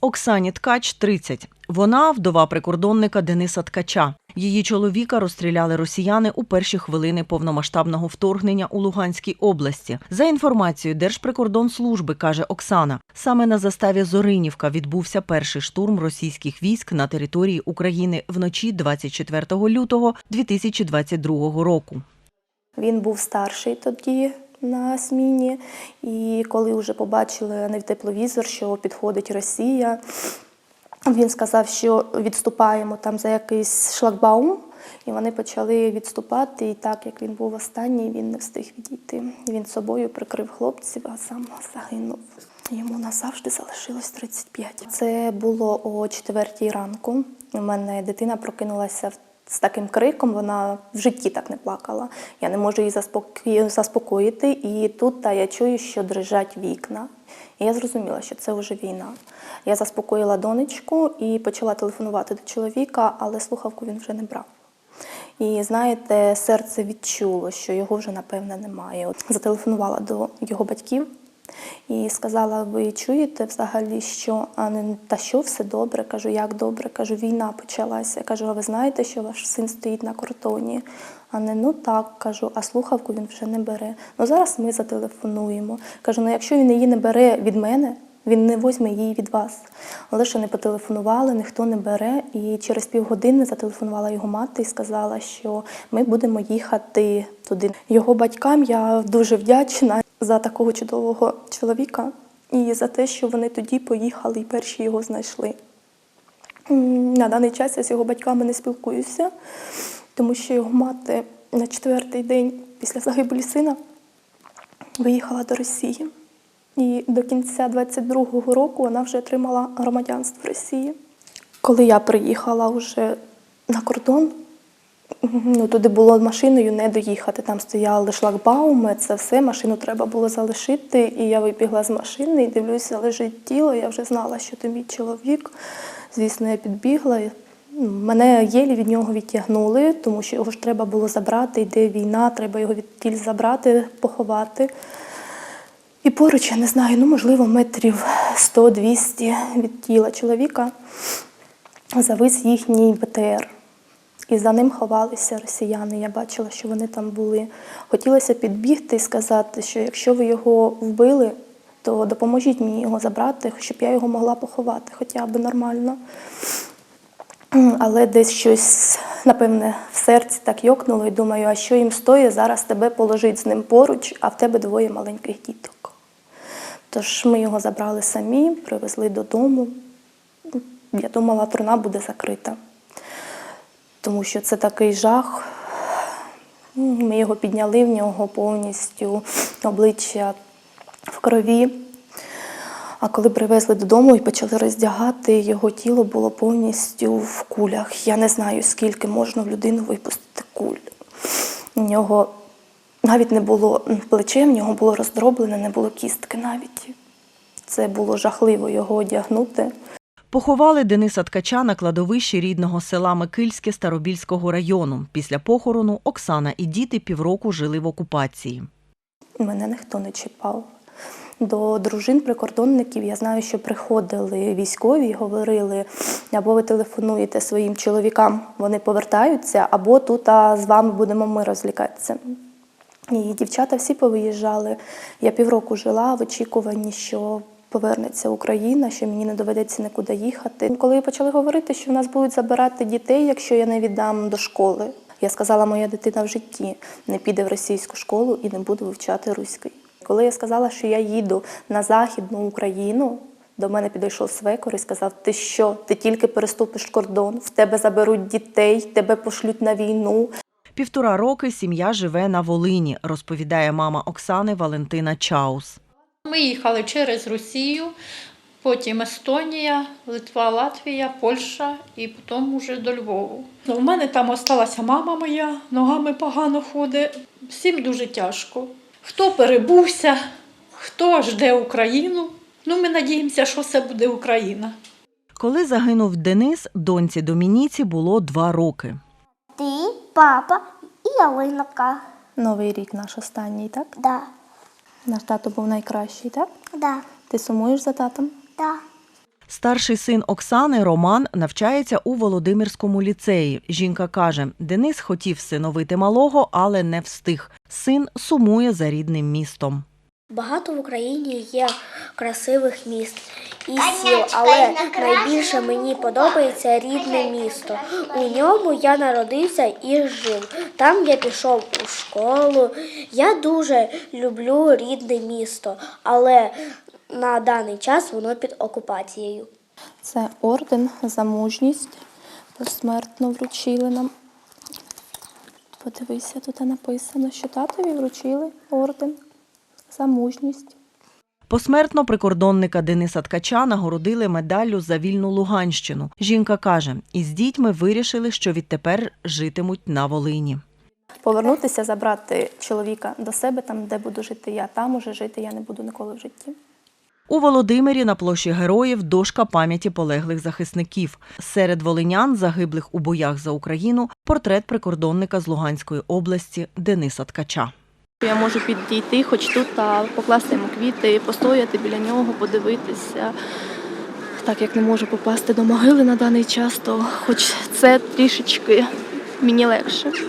Оксані Ткач 30. Вона вдова прикордонника Дениса Ткача. Її чоловіка розстріляли росіяни у перші хвилини повномасштабного вторгнення у Луганській області. За інформацією Держприкордонслужби, каже Оксана, саме на заставі Зоринівка відбувся перший штурм російських військ на території України вночі 24 лютого 2022 року. Він був старший тоді на зміні, і коли вже побачили на тепловізор, що підходить Росія, він сказав, що відступаємо там за якийсь шлагбаум, і вони почали відступати. І так як він був останній, він не встиг відійти. Він собою прикрив хлопців, а сам загинув. Йому назавжди залишилось 35. Це було о четвертій ранку. У мене дитина прокинулася в з таким криком, вона в житті так не плакала. Я не можу її заспокоїти. І тут та, я чую, що дрижать вікна. І я зрозуміла, що це вже війна. Я заспокоїла донечку і почала телефонувати до чоловіка, але слухавку він вже не брав. І знаєте, серце відчуло, що його вже напевне немає. От Зателефонувала до його батьків і сказала: ви чуєте взагалі, що а не та що все добре? Кажу, як добре? Кажу, війна почалася. Кажу, а ви знаєте, що ваш син стоїть на кордоні? А не ну так, кажу, а слухавку він вже не бере. Ну зараз ми зателефонуємо. Кажу, ну якщо він її не бере від мене. Він не возьме її від вас. Але ще не потелефонували, ніхто не бере. І через півгодини зателефонувала його мати і сказала, що ми будемо їхати туди. Його батькам я дуже вдячна за такого чудового чоловіка і за те, що вони тоді поїхали і перші його знайшли. На даний час я з його батьками не спілкуюся, тому що його мати на четвертий день після загибелі сина виїхала до Росії. І до кінця 22-го року вона вже отримала громадянство Росії. Коли я приїхала вже на кордон, ну, туди було машиною не доїхати. Там стояли шлагбауми, це все, машину треба було залишити. І я вибігла з машини і дивлюся, лежить тіло. Я вже знала, що це мій чоловік. Звісно, я підбігла. Мене єлі від нього відтягнули, тому що його ж треба було забрати, йде війна, треба його відтіль забрати, поховати. І поруч, я не знаю, ну можливо, метрів 100-200 від тіла чоловіка завис їхній БТР. І за ним ховалися росіяни. Я бачила, що вони там були. Хотілося підбігти і сказати, що якщо ви його вбили, то допоможіть мені його забрати, щоб я його могла поховати хоча б нормально. Але десь щось, напевне, в серці так йокнуло і думаю, а що їм стоїть зараз тебе положить з ним поруч, а в тебе двоє маленьких діток. Тож ми його забрали самі, привезли додому. Я думала, труна буде закрита, тому що це такий жах. Ми його підняли, в нього повністю обличчя в крові. А коли привезли додому і почали роздягати, його тіло було повністю в кулях. Я не знаю, скільки можна в людину випустити куль. У нього навіть не було плече, в нього було роздроблене, не було кістки навіть. Це було жахливо його одягнути. Поховали Дениса Ткача на кладовищі рідного села Микильське Старобільського району. Після похорону Оксана і діти півроку жили в окупації. Мене ніхто не чіпав. До дружин прикордонників я знаю, що приходили військові і говорили, або ви телефонуєте своїм чоловікам, вони повертаються, або тут а, з вами будемо ми розлікатися. І дівчата всі повиїжджали. Я півроку жила в очікуванні, що повернеться Україна, що мені не доведеться нікуди їхати. Коли почали говорити, що в нас будуть забирати дітей, якщо я не віддам до школи, я сказала, моя дитина в житті не піде в російську школу і не буде вивчати руський. Коли я сказала, що я їду на Західну Україну, до мене підійшов свекор і сказав: Ти що? Ти тільки переступиш кордон, в тебе заберуть дітей, тебе пошлють на війну. Півтора роки сім'я живе на Волині, розповідає мама Оксани Валентина Чаус. Ми їхали через Росію, потім Естонія, Литва, Латвія, Польща і потім уже до Львову. Ну, У мене там осталася мама моя, ногами погано ходить. Всім дуже тяжко. Хто перебувся, хто жде Україну. Ну, ми надіємося, що це буде Україна. Коли загинув Денис, доньці Домініці було два роки. Папа і ялинка. Новий рік наш останній, так? Да, Наш тато був найкращий, так? да, Ти сумуєш за татом? да. Старший син Оксани Роман навчається у Володимирському ліцеї. Жінка каже, Денис хотів синовити малого, але не встиг. Син сумує за рідним містом. Багато в Україні є красивих міст і сіл, але найбільше мені подобається рідне місто. У ньому я народився і жив. Там я пішов у школу. Я дуже люблю рідне місто, але на даний час воно під окупацією. Це орден за мужність. Посмертно вручили нам. Подивися, тут написано, що татові вручили орден за мужність. Посмертно прикордонника Дениса Ткача нагородили медаллю за вільну Луганщину. Жінка каже, із дітьми вирішили, що відтепер житимуть на Волині. Повернутися, забрати чоловіка до себе, там, де буду жити я, там уже жити я не буду ніколи в житті. У Володимирі на площі героїв дошка пам'яті полеглих захисників. Серед волинян, загиблих у боях за Україну, портрет прикордонника з Луганської області Дениса Ткача. Я можу підійти, хоч тут, та покласти йому квіти, постояти біля нього, подивитися. Так як не можу попасти до могили на даний час, то хоч це трішечки мені легше.